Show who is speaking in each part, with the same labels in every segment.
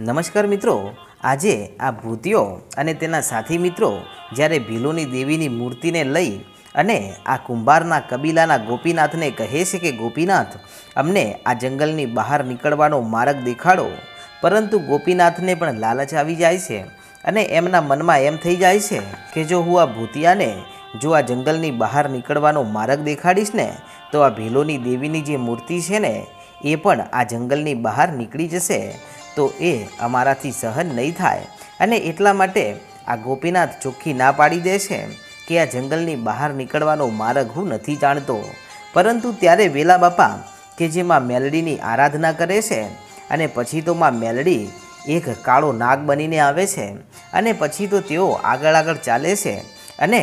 Speaker 1: નમસ્કાર મિત્રો. આજે આ ભૂતિયો અને તેના સાથી મિત્રો જ્યારે ભીલોની દેવીની મૂર્તિને લઈ અને આ કુંભારના કબીલાના ગોપીનાથને કહે છે કે, ગોપીનાથ, અમને આ જંગલની બહાર નીકળવાનો માર્ગ દેખાડો. પરંતુ ગોપીનાથને પણ લાલચ આવી જાય છે અને એમના મનમાં એમ થઈ જાય છે કે, જો હું આ ભૂતિયાને, જો આ જંગલની બહાર નીકળવાનો માર્ગ દેખાડીશ ને, તો આ ભીલોની દેવીની જે મૂર્તિ છે ને, એ પણ આ જંગલની બહાર નીકળી જશે. તો એ અમારાથી સહન નહીં થાય અને એટલા માટે આ ગોપીનાથ ચોખ્ખી ના પાડી દે છે કે આ જંગલની બહાર નીકળવાનો માર્ગ હું નથી જાણતો. પરંતુ ત્યારે વેલા બાપા કે જે માં મેલડીની આરાધના કરે છે અને પછી તો માં મેલડી એક કાળો નાગ બનીને આવે છે અને પછી તો તેઓ આગળ આગળ ચાલે છે અને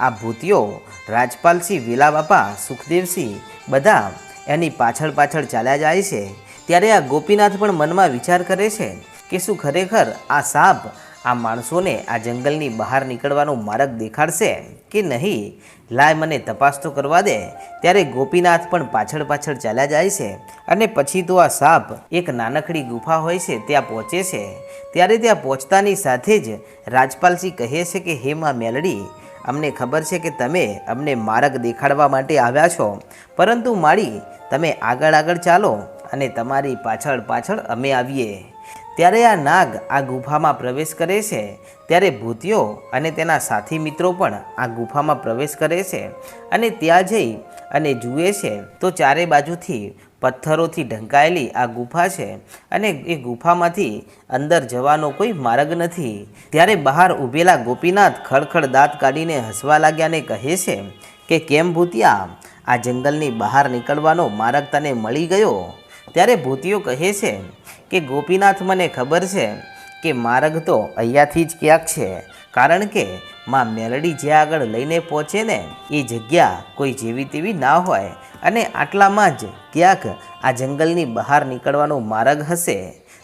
Speaker 1: આ ભૂતિઓ રાજપાલસિંહ વેલા બાપા સુખદેવસિંહ બધા એની પાછળ પાછળ ચાલ્યા જાય છે. ત્યારે આ ગોપીનાથ પણ મનમાં વિચાર કરે છે કે શું ખરેખર આ સાપ આ માણસોને આ જંગલની બહાર નીકળવાનો માર્ગ દેખાડશે કે નહીં? લાય મને તપાસ તો કરવા દે. ત્યારે ગોપીનાથ પણ પાછળ પાછળ ચાલ્યા જાય છે અને પછી તો આ સાપ એક નાનકડી ગુફા હોય છે ત્યાં પહોંચે છે. ત્યારે ત્યાં પહોંચતાની સાથે જ રાજપાલસિંહ કહે છે કે, હે માં મેલડી, અમને ખબર છે કે તમે અમને માર્ગ દેખાડવા માટે આવ્યા છો. પરંતુ માળી, તમે આગળ આગળ ચાલો. અને તમારી પાછળ પાછળ અમે આવીએ. ત્યારે આ નાગ આ ગુફામાં પ્રવેશ કરે છે. ત્યારે ભૂતિયો અને તેના સાથી મિત્રો પણ આ ગુફામાં પ્રવેશ કરે છે અને ત્યાં જઈ અને જુએ છે. તો ચારે બાજુથી પથ્થરોથી ઢંકાયેલી આ ગુફા છે અને એ ગુફામાંથી અંદર જવાનો કોઈ માર્ગ નથી. ત્યારે બહાર ઊભેલા ગોપીનાથ ખડખડ દાંત કાઢીને હસવા લાગ્યા ને કહે છે કે, કેમ ભૂતિયા? આ જંગલની બહાર નીકળવાનો માર્ગ તને મળી ગયો? ત્યારે ભૂતિયો કહે છે કે, ગોપીનાથ, મને ખબર છે કે માર્ગ તો અહીંયાથી જ ક્યાંક છે, કારણ કે માં મેલડી જ્યાં આગળ લઈને પહોંચે ને, એ જગ્યા કોઈ જેવી તેવી ના હોય અને આટલામાં જ ક્યાંક આ જંગલની બહાર નીકળવાનો માર્ગ હશે.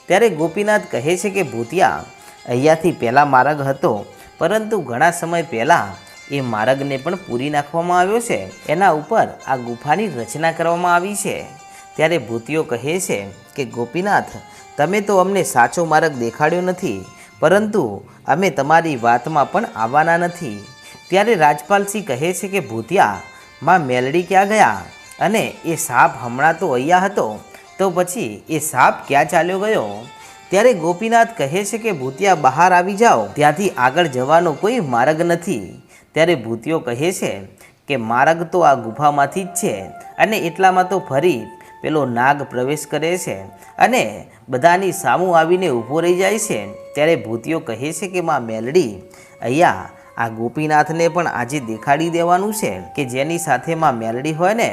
Speaker 1: ત્યારે ગોપીનાથ કહે છે કે, ભૂતિયા, અહીંયાથી પહેલાં માર્ગ હતો, પરંતુ ઘણા સમય પહેલાં એ માર્ગને પણ પૂરી નાખવામાં આવ્યો છે. એના ઉપર આ ગુફાની રચના કરવામાં આવી છે. ત્યારે ભૂતિઓ કહે છે કે, ગોપીનાથ, તમે તો અમને સાચો માર્ગ દેખાડ્યો નથી, પરંતુ અમે તમારી વાતમાં પણ આવવાના નથી. ત્યારે રાજપાલસિંહ કહે છે કે, ભૂતિયા, માં મેલડી ક્યાં ગયા? અને એ સાપ હમણાં તો અહીંયા હતો, તો પછી એ સાપ ક્યાં ચાલ્યો ગયો? ત્યારે ગોપીનાથ કહે છે કે, ભૂતિયા, બહાર આવી જાઓ, ત્યાંથી આગળ જવાનો કોઈ માર્ગ નથી. ત્યારે ભૂતિયો કહે છે કે, માર્ગ તો આ ગુફામાંથી જ છે, અને એટલામાં તો ફરી પેલો નાગ પ્રવેશ કરે છે અને બધાની સામું આવીને ઊભો રહી જાય છે. ત્યારે ભૂતિયો કહે છે કે, માં મેલડી, અહીંયા આ ગોપીનાથને પણ આજે દેખાડી દેવાનું છે કે જેની સાથે માં મેલડી હોય ને,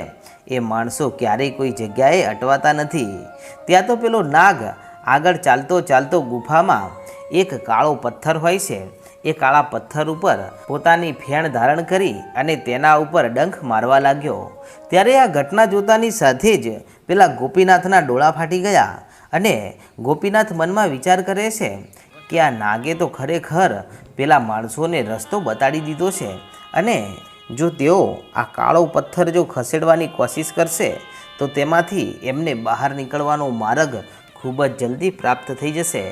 Speaker 1: એ માણસો ક્યારેય કોઈ જગ્યાએ અટવાતા નથી. ત્યાં તો પેલો નાગ આગળ ચાલતો ચાલતો ગુફામાં એક કાળો પથ્થર હોય છે. એ કાળા પથ્થર ઉપર પોતાની ફેણ ધારણ કરી અને તેના ઉપર ડંખ મારવા લાગ્યો. ત્યારે આ ઘટના જોતાની સાથે જ પેલા ગોપીનાથના ડોળા ફાટી ગયા અને ગોપીનાથ મનમાં વિચાર કરે છે કે આ નાગે તો ખરેખર પેલા માણસોને રસ્તો બતાડી દીધો છે અને જો તેઓ આ કાળો પથ્થર જો ખસેડવાની કોશિશ કરશે, તો તેમાંથી એમને બહાર નીકળવાનો માર્ગ ખૂબ જ જલ્દી પ્રાપ્ત થઈ જશે.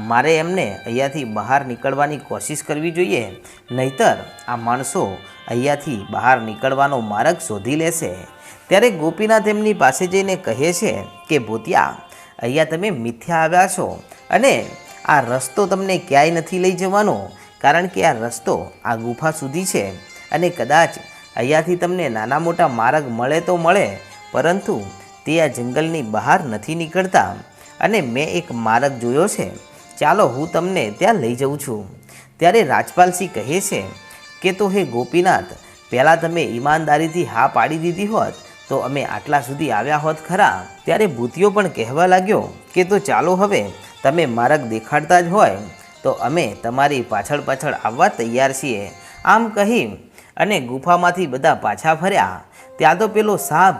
Speaker 1: મારે એમને અહીંયાથી બહાર નીકળવાની કોશિશ કરવી જોઈએ, નહીતર આ માણસો અહીંયાથી બહાર નીકળવાનો માર્ગ શોધી લેશે. ત્યારે ગોપીનાથ એમની પાસે જઈને કહે છે કે, ભૂતિયા, અહીંયા તમે મિથ્યા આવ્યા છો અને આ રસ્તો તમને ક્યાંય નથી લઈ જવાનો, કારણ કે આ રસ્તો આ ગુફા સુધી છે અને કદાચ અહીંયાથી તમને નાના મોટા માર્ગ મળે તો મળે, પરંતુ તે આ જંગલની બહાર નથી નીકળતા અને મેં એક માર્ગ જોયો છે. ચાલો હું તમને ત્યાં લઈ જઉં છું. ત્યારે રાજપાલસિંહ કહે છે કે, તો હે ગોપીનાથ, પહેલાં તમે ઈમાનદારીથી હા પાડી દીધી હોત તો અમે આટલા સુધી આવ્યા હોત ખરા, ત્યારે ભૂતિયો પણ કહેવા લાગ્યો કે તો ચાલો હવે, તમે માર્ગ દેખાડતા જ હોય, તો અમે તમારી પાછળ પાછળ આવવા તૈયાર છીએ. આમ કહી અને ગુફામાંથી બધા પાછા ફર્યા. ત્યાં તો પેલો સાપ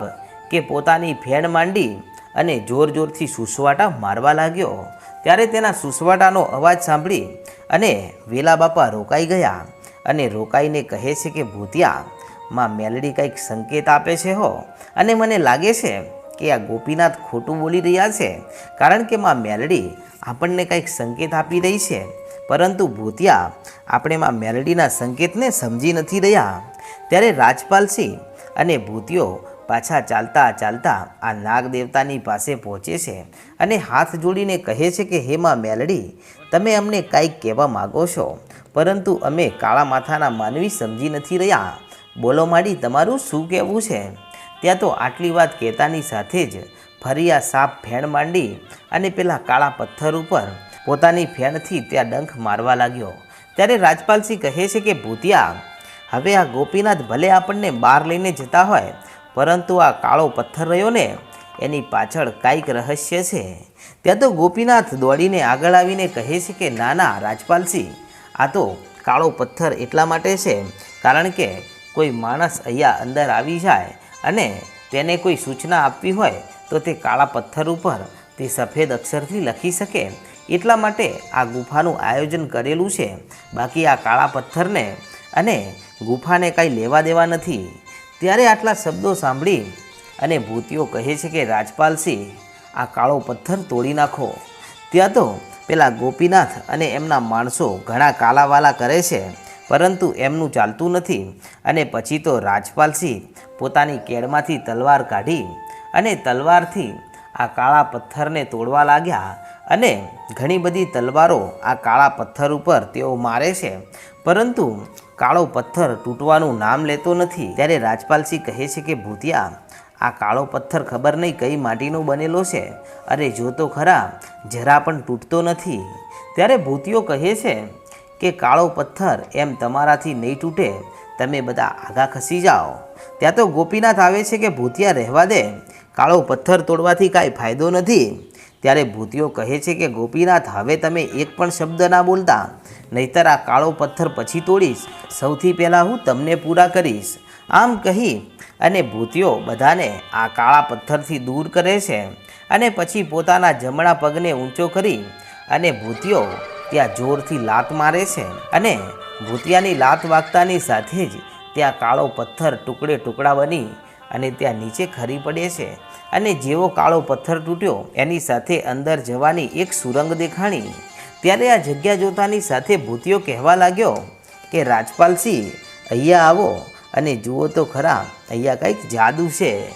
Speaker 1: કે પોતાની ફેણ માંડી અને જોર જોરથી સુસવાટા મારવા લાગ્યો. ત્યારે તેના સુસવાટાનો અવાજ સાંભળી અને વેલા બાપા રોકાઈ ગયા અને રોકાઈને કહે છે કે, ભૂતિયા માં મેલડી કંઈક સંકેત આપે છે હો? અને મને લાગે છે કે આ ગોપીનાથ ખોટું બોલી રહ્યા છે, કારણ કે માં મેલડી આપણને કંઈક સંકેત આપી રહી છે. પરંતુ ભૂતિયા, આપણે માં મેલડીના સંકેતને સમજી નથી રહ્યા. ત્યારે રાજપાલસિંહ અને ભૂતિયો પાછા ચાલતા ચાલતા આ નાગ દેવતાની પાસે પહોંચે છે અને હાથ જોડીને કહે છે કે, હે માં મેલડી, તમે અમને કાંઈક કહેવા માગો છો, પરંતુ અમે કાળા માથાના માનવી સમજી નથી રહ્યા. બોલો માડી, તમારું શું કહેવું છે? ત્યાં તો આટલી વાત કહેતાની સાથે જ ફરી આ સાપ ફેણ માંડી અને પેલા કાળા પથ્થર ઉપર પોતાની ફેણથી ત્યાં ડંખ મારવા લાગ્યો. ત્યારે રાજપાલસિંહ કહે છે કે, ભૂતિયા, હવે આ ગોપીનાથ ભલે આપણને બહાર લઈને જતા હોય, પરંતુ આ કાળો પથ્થર રહ્યો ને, એની પાછળ કાંઈક રહસ્ય છે. ત્યાં તો ગોપીનાથ દોડીને આગળ આવીને કહે છે કે, ના ના, રાજપાલસિંહ, આ તો કાળો પથ્થર એટલા માટે છે, કારણ કે કોઈ માણસ અહીંયા અંદર આવી જાય અને તેને કોઈ સૂચના આપવી હોય, તો તે કાળા પથ્થર ઉપર તે સફેદ અક્ષરથી લખી શકે. એટલા માટે આ ગુફાનું આયોજન કરેલું છે. બાકી આ કાળા પથ્થરને અને ગુફાને કાંઈ લેવા દેવા નથી. ત્યારે આટલા શબ્દો સાંભળી અને ભૂતિઓ કહે છે કે, રાજપાલસિંહ, આ કાળો પથ્થર તોડી નાખો. ત્યાં તો પેલા ગોપીનાથ અને એમના માણસો ઘણા કાલાવાલા કરે છે. પરંતુ એમનું ચાલતું નથી અને પછી તો રાજપાલસિંહ પોતાની કેળમાંથી તલવાર કાઢી અને તલવારથી આ કાળા પથ્થરને તોડવા લાગ્યા અને ઘણી બધી તલવારો આ કાળા પથ્થર ઉપર તેઓ મારે છે. પરંતુ કાળો પથ્થર તૂટવાનું નામ લેતો નથી. ત્યારે રાજપાલસિંહ કહે છે કે, ભૂતિયા, આ કાળો પથ્થર ખબર નહીં કઈ માટીનો બનેલો છે? અરે, જો તો ખરા, જરા પણ તૂટતો નથી. ત્યારે ભૂતિયો કહે છે કે કાળો પથ્થર એમ તમારાથી નહીં તૂટે, તમે બધા આગા ખસી જાઓ. ત્યાં તો ગોપીનાથ આવે છે કે ભૂતિયા રહેવા દે. કાળો પથ્થર તોડવાથી કાંઈ ફાયદો નથી. ત્યારે ભૂતિયો કહે છે કે, ગોપીનાથ, હવે તમે એક પણ શબ્દ ના બોલતા. નહીતર આ કાળો પથ્થર પછી તોડીશ. સૌથી પહેલાં હું તમને પૂરા કરીશ. આમ કહી અને ભૂતિયો બધાને આ કાળા પથ્થરથી દૂર કરે છે અને પછી પોતાના જમણા પગને ઊંચો કરી અને ભૂતિયો ત્યાં જોરથી લાત મારે છે અને ભૂતિયાની લાત વાગતાની સાથે જ ત્યાં કાળો પથ્થર ટુકડે ટુકડા બની અને ત્યાં નીચે ખરી પડે છે. અને જેવો કાળો પથ્થર તૂટ્યો, એની સાથે અંદર જવાની એક સુરંગ દેખાણી. ત્યારે આ જગ્યા જોતાની સાથે ભૂતિયો કહેવા લાગ્યો કે, રાજપાલસિંહ, અહીંયા આવો અને જુઓ તો ખરા, અહીંયા કંઈક જાદુ છે.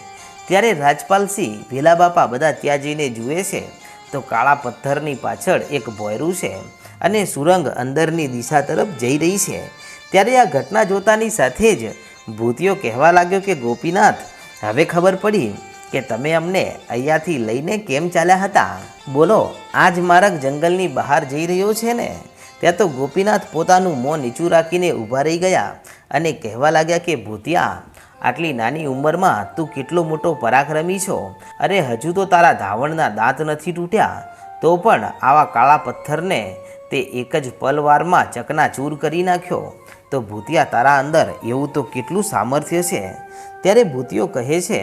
Speaker 1: ત્યારે રાજપાલસિંહ, ભીલા બાપા બધા ત્યાં જઈને જુએ છે. તો કાળા પથ્થરની પાછળ એક ભોયરું છે. અને સુરંગ અંદરની દિશા તરફ જઈ રહી છે. ત્યારે આ ઘટના જોતાની સાથે જ ભૂતિયો કહેવા લાગ્યો કે, ગોપીનાથ, હવે ખબર પડી કે તમે અમને અહીંયાથી લઈને કેમ ચાલ્યા હતા? બોલો, આજ માર્ગ જંગલની બહાર જઈ રહ્યો છે ને? ત્યાં તો ગોપીનાથ પોતાનું મોં નીચું રાખીને ઊભા રહી ગયા અને કહેવા લાગ્યા કે, ભૂતિયા, આટલી નાની ઉંમરમાં તું કેટલો મોટો પરાક્રમી છો? અરે, હજુ તો તારા ધાવણના દાંત નથી તૂટ્યા. તો પણ આવા કાળા પથ્થરને તે એક જ પલવારમાં ચકનાચૂર કરી નાખ્યો. તો ભૂતિયા તારા અંદર એવું તો કેટલું સામર્થ્ય છે? ત્યારે ભૂતિયો કહે છે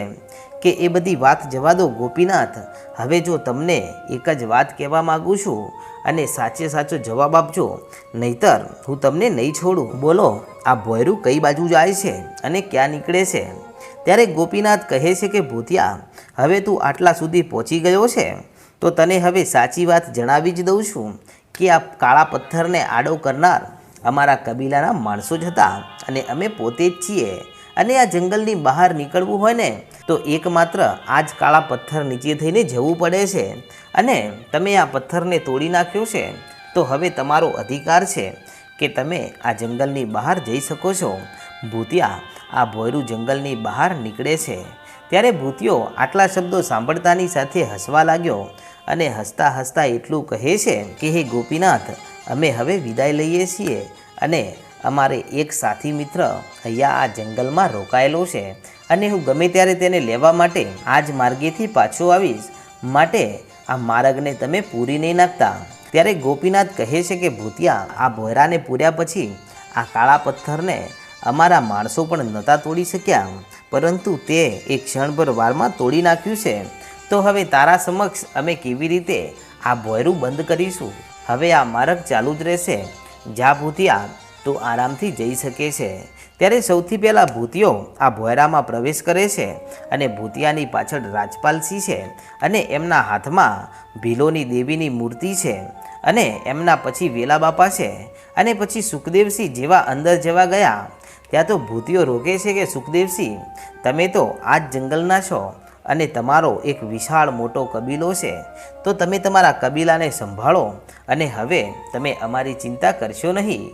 Speaker 1: કે, એ બધી વાત જવા દો ગોપીનાથ. હવે જો તમને એક જ વાત કહેવા માગું છું અને સાચે સાચો જવાબ આપજો, નહીતર હું તમને નહીં છોડું. બોલો, આ ભોયરું કઈ બાજુ જાય છે અને ક્યાં નીકળે છે? ત્યારે ગોપીનાથ કહે છે કે, ભૂતિયા, હવે તું આટલા સુધી પહોંચી ગયો છે, તો તને હવે સાચી વાત જણાવી જ દઉં છું. કે આ કાળા પથ્થરને આડો કરનાર અમારા કબીલાના માણસો જ હતા અને અમે પોતે જ છીએ. અને આ જંગલની બહાર નીકળવું હોય ને, તો એકમાત્ર આ જ કાળા પથ્થર નીચે થઈને જવું પડે છે. અને તમે આ પથ્થરને તોડી નાખ્યો છે, તો હવે તમારો અધિકાર છે કે તમે આ જંગલની બહાર જઈ શકો છો. ભૂતિયા, આ ભોયરું જંગલની બહાર નીકળે છે. ત્યારે ભૂતિયો આટલા શબ્દો સાંભળતાની સાથે હસવા લાગ્યો અને હસતા હસતા એટલું કહે છે કે, હે ગોપીનાથ, અમે હવે વિદાય લઈએ છીએ અને અમારે એક સાથી મિત્ર અહીંયા આ જંગલમાં રોકાયેલો છે અને હું ગમે ત્યારે તેને લેવા માટે આ જ માર્ગેથી પાછો આવીશ. માટે આ માર્ગને તમે પૂરી નહીં નાખતા. ત્યારે ગોપીનાથ કહે છે કે, ભૂતિયા, આ ભોયરાને પૂર્યા પછી આ કાળા પથ્થરને અમારા માણસો પણ નહોતા તોડી શક્યા. પરંતુ તે એક ક્ષણભર વારમાં તોડી નાખ્યું છે. તો હવે તારા સમક્ષ અમે કેવી રીતે આ ભોયરું બંધ કરીશું? હવે આ માર્ગ ચાલુ જ રહેશે. જ્યાં ભૂતિયા, તો આરામથી જઈ શકે છે. ત્યારે સૌથી પહેલાં ભૂતિયો આ ભોયરામાં પ્રવેશ કરે છે અને ભૂતિયાની પાછળ રાજપાલસિંહ છે અને એમના હાથમાં ભીલોની દેવીની મૂર્તિ છે અને એમના પછી વેલા બાપા છે અને પછી સુખદેવસિંહ જેવા અંદર જવા ગયા. ત્યાં તો ભૂતિયો રોકે છે કે સુખદેવસિંહ તમે તો આ જ જંગલના છો. અને તમારો એક વિશાળ મોટો કબીલો છે, તો તમે તમારા કબીલાને સંભાળો અને હવે તમે અમારી ચિંતા કરશો નહીં.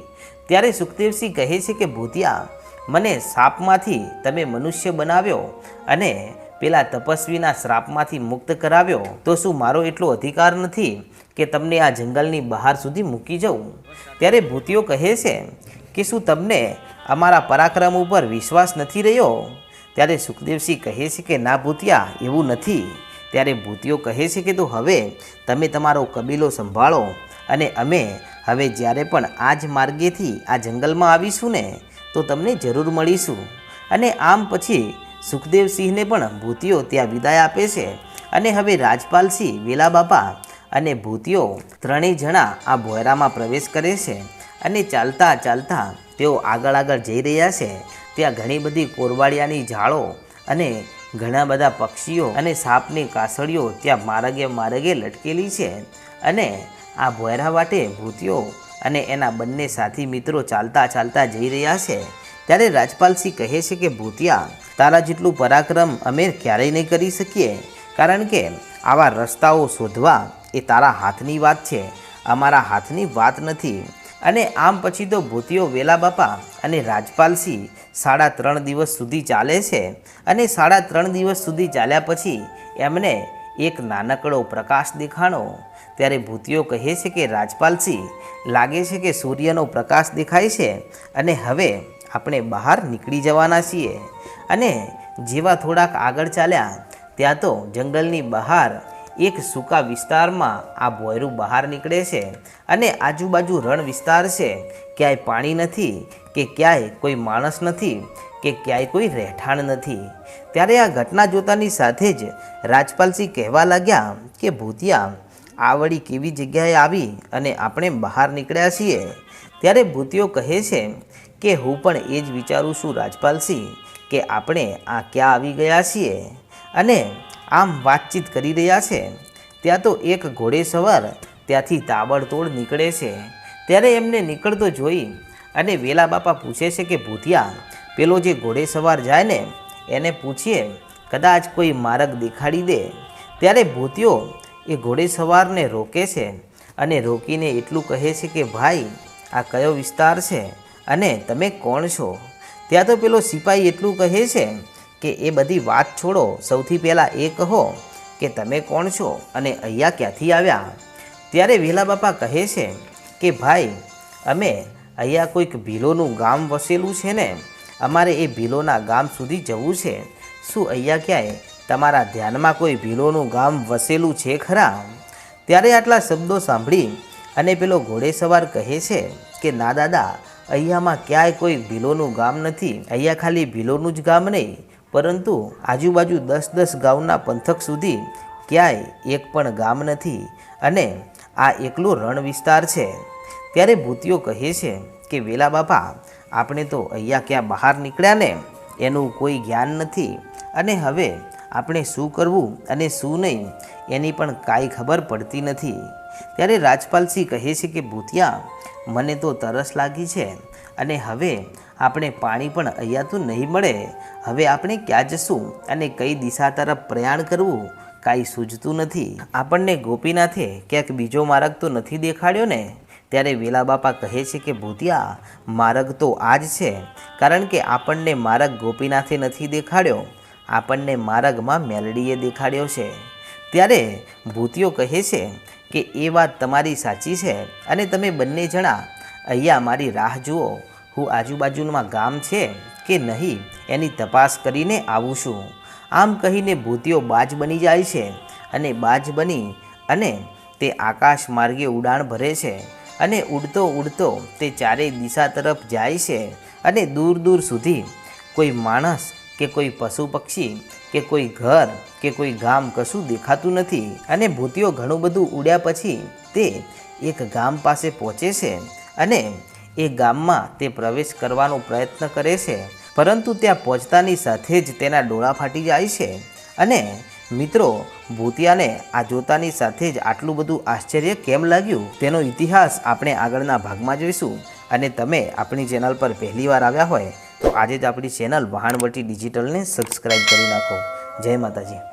Speaker 1: ત્યારે સુખદેવસિંહ કહે છે કે, ભૂતિયા, મને સાપમાંથી તમે મનુષ્ય બનાવ્યો અને પેલા તપસ્વીના શ્રાપમાંથી મુક્ત કરાવ્યો. તો શું મારો એટલો અધિકાર નથી કે તમને આ જંગલની બહાર સુધી મૂકી જવું ત્યારે ભૂતિઓ કહે છે કે, શું તમને અમારા પરાક્રમ ઉપર વિશ્વાસ નથી રહ્યો? ત્યારે સુખદેવસિંહ કહે છે કે, ના ભૂતિયા, એવું નથી. ત્યારે ભૂતિયો કહે છે કે, તો હવે તમે તમારો કબીલો સંભાળો અને અમે હવે જ્યારે પણ આ જ માર્ગેથી આ જંગલમાં આવીશું ને, તો તમને જરૂર મળીશું. અને આમ પછી સુખદેવસિંહને પણ ભૂતિયો ત્યાં વિદાય આપે છે. અને હવે રાજપાલસિંહ વેલા બાપા અને ભૂતિયો ત્રણેય જણા આ ભોયરામાં પ્રવેશ કરે છે. અને ચાલતા ચાલતા તેઓ આગળ આગળ જઈ રહ્યા છે. ત્યાં ઘણી બધી કોરવાડિયાની ઝાડો અને ઘણા બધા પક્ષીઓ અને સાપની કાસળીઓ ત્યાં મારગે માર્ગે લટકેલી છે અને આ ભોયરા વાટે ભૂતિઓ અને એના બંને સાથી મિત્રો ચાલતા ચાલતા જઈ રહ્યા છે. ત્યારે રાજપાલસિંહ કહે છે કે, ભૂતિયા, તારા જેટલું પરાક્રમ અમે ક્યારેય નહીં કરી શકીએ. કારણ કે આવા રસ્તાઓ શોધવા એ તારા હાથની વાત છે. અમારા હાથની વાત નથી. અને આમ પછી તો ભૂતિયો વેલા બાપા અને રાજપાલસિંહ સાડા ત્રણ દિવસ સુધી ચાલે છે. અને સાડા ત્રણ દિવસ સુધી ચાલ્યા પછી એમને એક નાનકડો પ્રકાશ દેખાણો. ત્યારે ભૂતિયો કહે છે કે રાજપાલસિંહ લાગે છે કે સૂર્યનો પ્રકાશ દેખાય છે અને હવે આપણે બહાર નીકળી જવાના છીએ. અને જેવા થોડાક આગળ ચાલ્યા, ત્યાં તો જંગલની બહાર એક સૂકા વિસ્તારમાં આ ભોયરું બહાર નીકળે છે અને આજુબાજુ રણ વિસ્તાર છે. ક્યાંય પાણી નથી કે ક્યાંય કોઈ માણસ નથી કે ક્યાંય કોઈ રહેઠાણ નથી. ત્યારે આ ઘટના જોતાની સાથે જ રાજપાલસિંહ કહેવા લાગ્યા કે, ભૂતિયા આ વળી કેવી જગ્યાએ આવી અને આપણે બહાર નીકળ્યા છીએ? ત્યારે ભૂતિયો કહે છે કે, હું પણ એ જ વિચારું છું રાજપાલસિંહ, કે આપણે આ ક્યાં આવી ગયા છીએ? અને આમ વાતચીત કરી રહ્યા છે. ત્યાં તો એક ઘોડેસવાર ત્યાંથી તાબડતોડ નીકળે છે. ત્યારે એમને નીકળતો જોઈ અને વેલા બાપા પૂછે છે કે, ભૂતિયા, પેલો જે ઘોડેસવાર જાય ને, એને પૂછીએ, કદાચ કોઈ માર્ગ દેખાડી દે. ત્યારે ભૂતિયો એ ઘોડેસવારને રોકે છે અને રોકીને એટલું કહે છે કે, ભાઈ, આ કયો વિસ્તાર છે અને તમે કોણ છો? ત્યાં તો પેલો સિપાહી એટલું કહે છે કે એ બધી વાત છોડો. સૌથી પહેલાં એ કહો કે તમે કોણ છો અને અહીંયા ક્યાંથી આવ્યા? ત્યારે વેલા બાપા કહે છે કે, ભાઈ, અમે અહીંયા કોઈક ભીલોનું ગામ વસેલું છે ને. અમારે એ ભીલોના ગામ સુધી જવું છે. શું અહીંયા ક્યાંય તમારા ધ્યાનમાં કોઈ ભીલોનું ગામ વસેલું છે ખરા? ત્યારે આટલા શબ્દો સાંભળી અને પેલો ઘોડેસવાર કહે છે કે, ના દાદા, અહીંયામાં ક્યાંય કોઈ ભીલોનું ગામ નથી. અહીંયા ખાલી ભીલોનું જ ગામ નહીં. પરંતુ આજુબાજુ દસ દસ ગામના પંથક સુધી ક્યાંય એક પણ ગામ નથી અને આ એકલો રણ વિસ્તાર છે. ત્યારે ભૂતિયો કહે છે કે, વેલા બાપા, આપણે તો અહીંયા ક્યાં બહાર નીકળ્યા ને? એનું કોઈ જ્ઞાન નથી. અને હવે આપણે શું કરવું અને શું નહીં, એની પણ કાંઈ ખબર પડતી નથી. ત્યારે રાજપાલસિંહ કહે છે કે, ભૂતિયા, મને તો તરસ લાગી છે. અને હવે આપણે પાણી પણ અહીંયા તો નહીં મળે. હવે આપણે ક્યાં જશું અને કઈ દિશા તરફ પ્રયાણ કરવું કાંઈ સૂઝતું નથી. આપણને ગોપીનાથે ક્યાંક બીજો માર્ગ તો નથી દેખાડ્યો ને? ત્યારે વેલા બાપા કહે છે કે, ભૂતિયા, માર્ગ તો આ જ છે. કારણ કે આપણને માર્ગ ગોપીનાથે નથી દેખાડ્યો. આપણને માર્ગમાં મેલડીએ દેખાડ્યો છે. ત્યારે ભૂતિયો કહે છે કે, એ વાત તમારી સાચી છે અને તમે બંને જણા અહીંયા મારી રાહ જુઓ. હું આજુબાજુમાં ગામ છે કે નહીં એની તપાસ કરીને આવું છું. આમ કહીને ભૂતિયો બાજ બની જાય છે અને બાજ બની અને તે આકાશ માર્ગે ઉડાણ ભરે છે અને ઉડતો ઉડતો તે ચારેય દિશા તરફ જાય છે અને દૂર દૂર સુધી કોઈ માણસ કે કોઈ પશુ પક્ષી કે કોઈ ઘર કે કોઈ ગામ કશું દેખાતું નથી અને ભૂતિયો ઘણું બધું ઉડ્યા પછી તે એક ગામ પાસે પહોંચે છે અને એ ગામમાં તે પ્રવેશ કરવાનો પ્રયત્ન કરે છે, પરંતુ ત્યાં પહોંચતાની સાથે જ તેના ડોળા ફાટી જાય છે. અને મિત્રો, ભૂતિયાને આ જોતાની સાથે જ આટલું બધું આશ્ચર્ય કેમ લાગ્યું? તેનો ઇતિહાસ આપણે આગળના ભાગમાં જોઈશું. અને તમે આપણી ચેનલ પર પહેલીવાર આવ્યા હોય, તો આજે જ આપણી ચેનલ વહાણવટી ડિજિટલને સબસ્ક્રાઈબ કરી નાખો. જય માતાજી.